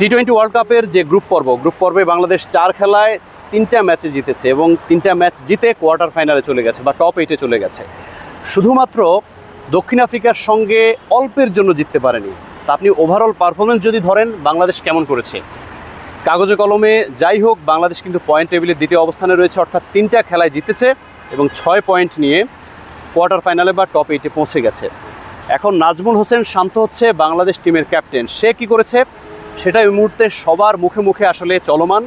T twenty world কাপের যে group পর্ব গ্রুপ পর্বে বাংলাদেশ চার খেলায় তিনটা ম্যাচে জিতেছে এবং তিনটা ম্যাচ জিতে কোয়ার্টার ফাইনালে চলে গেছে বা টপ এইটে চলে গেছে। শুধুমাত্র দক্ষিণ আফ্রিকার সঙ্গে অল্পের জন্য জিততে পারেনি। তা আপনি ওভারঅল পারফরমেন্স যদি ধরেন, বাংলাদেশ কেমন করেছে? কাগজে কলমে যাই হোক, বাংলাদেশ কিন্তু পয়েন্ট টেবিলের দ্বিতীয় অবস্থানে রয়েছে, অর্থাৎ তিনটা খেলায় জিতেছে এবং ছয় পয়েন্ট নিয়ে কোয়ার্টার ফাইনালে বা টপ এইটে পৌঁছে গেছে। এখন নাজমুল হোসেন শান্ত হচ্ছে বাংলাদেশ টিমের ক্যাপ্টেন সে কি করেছে? সেটা এই মুহূর্তে সবার মুখে মুখে আসলে চলমান।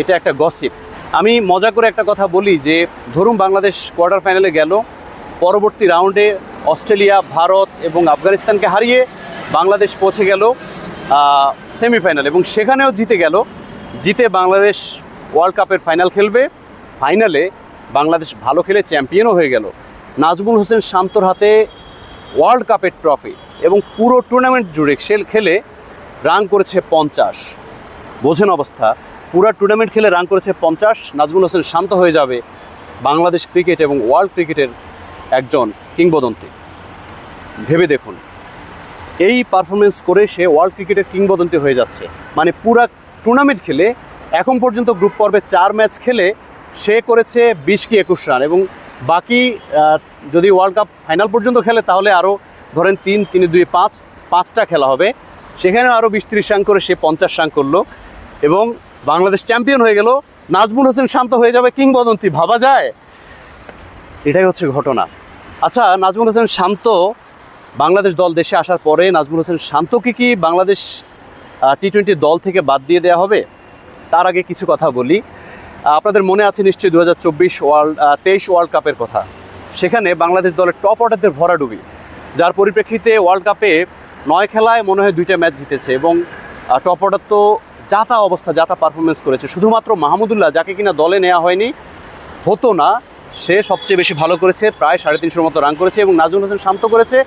এটা একটা গসিপ আমি মজা করে একটা কথা বলি যে, ধরুন বাংলাদেশ কোয়ার্টার ফাইনালে গেল, পরবর্তী রাউন্ডে অস্ট্রেলিয়া, ভারত এবং আফগানিস্তানকে হারিয়ে বাংলাদেশ পৌঁছে গেল সেমিফাইনাল এবং সেখানেও জিতে গেল। জিতে বাংলাদেশ ওয়ার্ল্ড কাপের ফাইনাল খেলবে। ফাইনালে বাংলাদেশ ভালো খেলে চ্যাম্পিয়নও হয়ে গেল। নাজমুল হোসেন শান্তর হাতে ওয়ার্ল্ড কাপের ট্রফি এবং পুরো টুর্নামেন্ট জুড়ে খেলে রান করেছে পঞ্চাশ। বোঝেন অবস্থা। পুরো টুর্নামেন্ট খেলে রান করেছে পঞ্চাশ। নাজমুল হোসেন শান্ত হয়ে যাবে বাংলাদেশ ক্রিকেট এবং ওয়ার্ল্ড ক্রিকেটের একজন কিংবদন্তি। ভেবে দেখুন। এই পারফরমেন্স করে সে ওয়ার্ল্ড ক্রিকেটের কিংবদন্তি হয়ে যাচ্ছে। মানে পুরা টুর্নামেন্ট খেলে এখন পর্যন্ত গ্রুপ পর্বে চার ম্যাচ খেলে সে করেছে বিশ কি একুশ রান এবং বাকি যদি ওয়ার্ল্ড কাপ ফাইনাল পর্যন্ত খেলে তাহলে আরও ধরেন তিন তিন, দুই, পাঁচ, পাঁচটা খেলা হবে। সেখানে আরও বিশ ত্রিশ রান করে সে পঞ্চাশ রান করল। এবং বাংলাদেশ চ্যাম্পিয়ন হয়ে গেল। নাজমুল হোসেন শান্ত হয়ে যাবে কিংবদন্তি, ভাবা যায়? এটাই হচ্ছে ঘটনা। আচ্ছা নাজমুল হোসেন শান্ত বাংলাদেশ দল দেশে আসার পরে নাজমুল হোসেন শান্তকে কি বাংলাদেশ টি টোয়েন্টি দল থেকে বাদ দিয়ে দেওয়া হবে? তার আগে কিছু কথা বলি। আপনাদের মনে আছে নিশ্চয়ই দু হাজার চব্বিশ ওয়ার্ল্ড তেইশ ওয়ার্ল্ড কাপের কথা। সেখানে বাংলাদেশ দলের টপ অর্ডারদের ভরাডুবি। যার পরিপ্রেক্ষিতে ওয়ার্ল্ড কাপে নয় খেলায় মনে হয় দুইটা ম্যাচ জিতেছে এবং টপ অর্ডার তো যাতা অবস্থা যাতা পারফরমেন্স করেছে, শুধুমাত্র মাহমুদুল্লাহ, যাকে কিনা দলে নেওয়া হয়নি, হতো না, সে সবচেয়ে বেশি ভালো করেছে, প্রায় সাড়ে তিনশোর মতো রান করেছে এবং নাজমুল হোসেন শান্ত করেছে,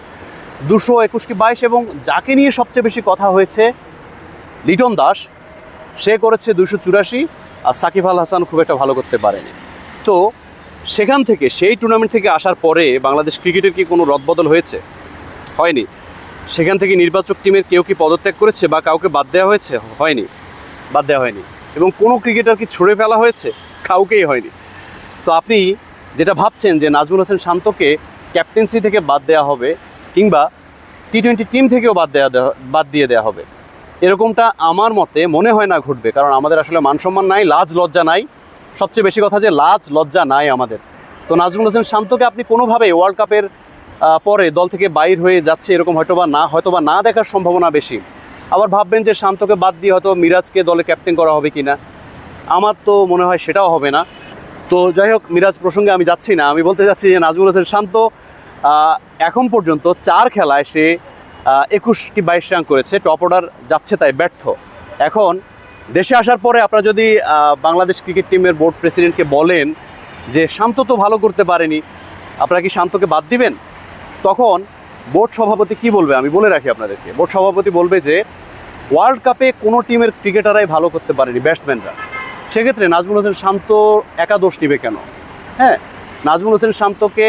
দুশো একুশ কি বাইশ এবং যাকে নিয়ে সবচেয়ে বেশি কথা হয়েছে, লিটন দাস, সে করেছে দুশো চুরাশি, আর সাকিব আল হাসান খুব একটা ভালো করতে পারেনি। তো সেখান থেকে, সেই টুর্নামেন্ট থেকে আসার পরে বাংলাদেশ ক্রিকেটের কি কোনো রদবদল হয়েছে? হয়নি। সেখান থেকে নির্বাচক টিমের কেউ কি পদত্যাগ করেছে বা কাউকে বাদ দেওয়া হয়েছে? হয়নি। বাদ দেওয়া হয়নি। এবং কোনো ক্রিকেটার কি ছুড়ে ফেলা হয়েছে? কাউকেই হয়নি। তো আপনি যেটা ভাবছেন যে নাজমুল হোসেন শান্তকে ক্যাপ্টেন্সি থেকে বাদ দেওয়া হবে কিংবা টি টোয়েন্টি টিম থেকেও বাদ দেওয়া বাদ দিয়ে দেওয়া হবে, এরকমটা আমার মতে মনে হয় না ঘটবে। কারণ আমাদের আসলে মানসম্মান নাই, লাজ লজ্জা নাই। সবচেয়ে বেশি কথা যে লাজ লজ্জা নাই আমাদের। তো নাজমুল হোসেন শান্তকে আপনি কোনোভাবে ওয়ার্ল্ড কাপের পরে দল থেকে বাইর হয়ে যাচ্ছে এরকম হয়তোবা না হয়তোবা না দেখার সম্ভাবনা বেশি। আবার ভাববেন যে শান্তকে বাদ দিয়ে হয়তো মিরাজকে দলে ক্যাপ্টেন করা হবে কিনা। আমার তো মনে হয় সেটাও হবে না। তো যাই হোক, মিরাজ প্রসঙ্গে আমি যাচ্ছি না। আমি বলতে যাচ্ছি যে নাজমুল হোসেন শান্ত এখন পর্যন্ত চার খেলায় সে একুশটি বাইশ রান করেছে টপ অর্ডার যাচ্ছে তাই ব্যর্থ। এখন দেশে আসার পরে আপনারা যদি বাংলাদেশ ক্রিকেট টিমের বোর্ড প্রেসিডেন্টকে বলেন যে শান্ত তো ভালো করতে পারেনি, আপনারা কি শান্তকে বাদ দিবেন? তখন বোর্ড সভাপতি কি বলবে? আমি বলে রাখি আপনাদেরকে। বোর্ড সভাপতি বলবে যে ওয়ার্ল্ড কাপে কোনো টিমের ক্রিকেটাররাই ভালো করতে পারেনি ব্যাটসম্যানরা সেক্ষেত্রে নাজমুল হোসেন শান্ত একাদশ নিবে কেন? হ্যাঁ নাজমুল হোসেন শান্তকে,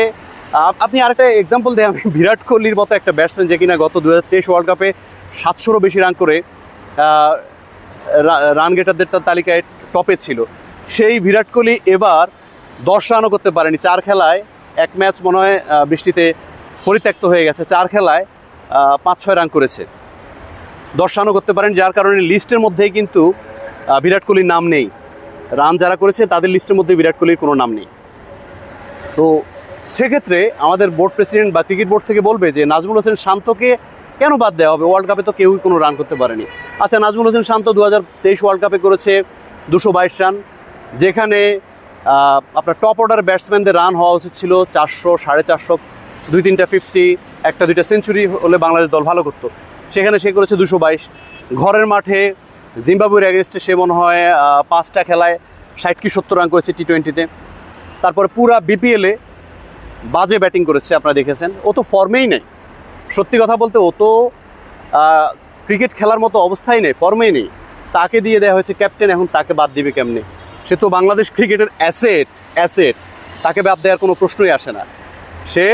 আপ- আপনি আরেকটা এক্সাম্পল দেয় আমি বিরাট কোহলির মতো একটা ব্যাটসম্যান যে কিনা গত দু হাজার তেইশ ওয়ার্ল্ড কাপে সাতশোরও বেশি রান করে রান গেটারদের তালিকায় টপে ছিল। সেই বিরাট কোহলি এবার দশ রানও করতে পারেনি। চার খেলায় এক ম্যাচ মনে হয় বৃষ্টিতে পরিত্যক্ত হয়ে গেছে। চার খেলায় পাঁচ, ছয় রান করেছে। দশ রানও করতে পারেন, যার কারণে লিস্টের মধ্যেই কিন্তু বিরাট কোহলির নাম নেই। রান যারা করেছে, তাদের লিস্টের মধ্যে বিরাট কোহলির কোনো নাম নেই। তো সেক্ষেত্রে আমাদের বোর্ড প্রেসিডেন্ট বা ক্রিকেট বোর্ড থেকে বলবে যে, নাজমুল হোসেন শান্তকে কেন বাদ দেওয়া হবে? ওয়ার্ল্ড কাপে তো কেউই কোনো রান করতে পারেনি। আচ্ছা নাজমুল হোসেন শান্ত দু হাজার তেইশ ওয়ার্ল্ড কাপে করেছে, দুশো বাইশ রান যেখানে আপনার টপ অর্ডার ব্যাটসম্যানদের রান হওয়া উচিত ছিল চারশো, সাড়ে চারশো। দুই তিনটা ফিফটি একটা দুইটা সেঞ্চুরি হলে বাংলাদেশ দল ভালো করতো। সেখানে সে করেছে দুশো বাইশ। ঘরের মাঠে জিম্বাবুয়ের অ্যাগেনস্টে সে মনে হয় পাঁচটা খেলায় ষাট কি সত্তর রান করেছে টি টোয়েন্টিতে তারপরে পুরা বিপিএলে বাজে ব্যাটিং করেছে, আপনারা দেখেছেন। ও তো ফর্মেই নেই। সত্যি কথা বলতে ও তো ক্রিকেট খেলার মতো অবস্থাই নেই ফর্মেই নেই। তাকে দিয়ে দেওয়া হয়েছে ক্যাপ্টেন এখন তাকে বাদ দিবে কেমনে? সে তো বাংলাদেশ ক্রিকেটের অ্যাসেট অ্যাসেট তাকে বাদ দেওয়ার কোনো প্রশ্নই আসে না। সে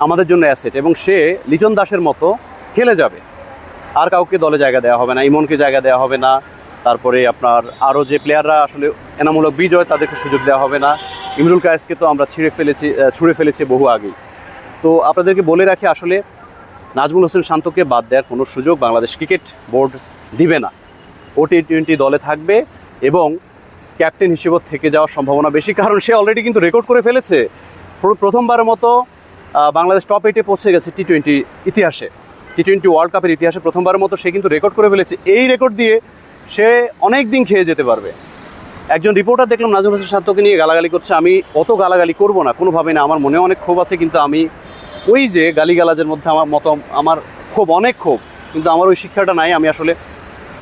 আমাদের জন্য অ্যাসেট এবং সে লিটন দাসের মতো খেলে যাবে। আর কাউকে দলে জায়গা দেওয়া হবে না, ইমনকে জায়গা দেওয়া হবে না। তারপরে আপনার আরও যে প্লেয়াররা আসলে এনামূলক বিজয় তাদেরকে সুযোগ দেওয়া হবে না। ইমরুল কায়েসকে তো আমরা ছিঁড়ে ফেলেছি ছুঁড়ে ফেলেছি বহু আগেই। তো আপনাদেরকে বলে রাখি আসলে নাজমুল হোসেন শান্তকে বাদ দেওয়ার কোনো সুযোগ বাংলাদেশ ক্রিকেট বোর্ড দিবে না। ও টি টোয়েন্টি দলে থাকবে এবং ক্যাপ্টেন হিসেবে থেকে যাওয়ার সম্ভাবনা বেশি, কারণ সে অলরেডি কিন্তু রেকর্ড করে ফেলেছে। প্র- প্রথমবারের মতো বাংলাদেশ টপ এইটে পৌঁছে গেছে টি টোয়েন্টি ইতিহাসে। টি টোয়েন্টি ওয়ার্ল্ড কাপের ইতিহাসে প্রথমবারের মতো সে কিন্তু রেকর্ড করে ফেলেছে। এই রেকর্ড দিয়ে সে অনেক দিন খেয়ে যেতে পারবে। একজন রিপোর্টার দেখলাম, নাজমুল হোসেন শান্তকে নিয়ে গালাগালি করছে। আমি অত গালাগালি করব না কোনোভাবে না। আমার মনে অনেক ক্ষোভ আছে, কিন্তু আমি ওই যে গালিগালাজের মধ্যে আমার মত, আমার ক্ষোভ, অনেক ক্ষোভ, কিন্তু আমার ওই শিক্ষাটা নাই। আমি আসলে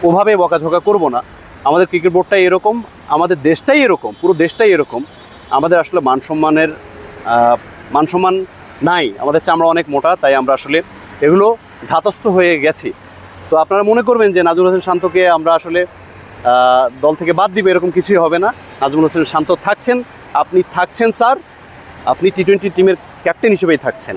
ওভাবে বকাঝকা করব না। আমাদের ক্রিকেট বোর্ডটাই এরকম, আমাদের দেশটাই এরকম, পুরো দেশটাই এরকম। আমাদের আসলে মান সম্মানের মান সম্মান নাই, আমাদের চামড়া অনেক মোটা, তাই আমরা আসলে এগুলো ধাতস্থ হয়ে গেছি। তো আপনারা মনে করবেন যে নাজমুল হোসেন শান্তকে আমরা আসলে দল থেকে বাদ দিবে, এরকম কিছুই হবে না। নাজমুল হোসেন শান্ত থাকছেন, আপনি থাকছেন, স্যার। আপনি টি টোয়েন্টি টিমের ক্যাপ্টেন হিসেবেই থাকছেন।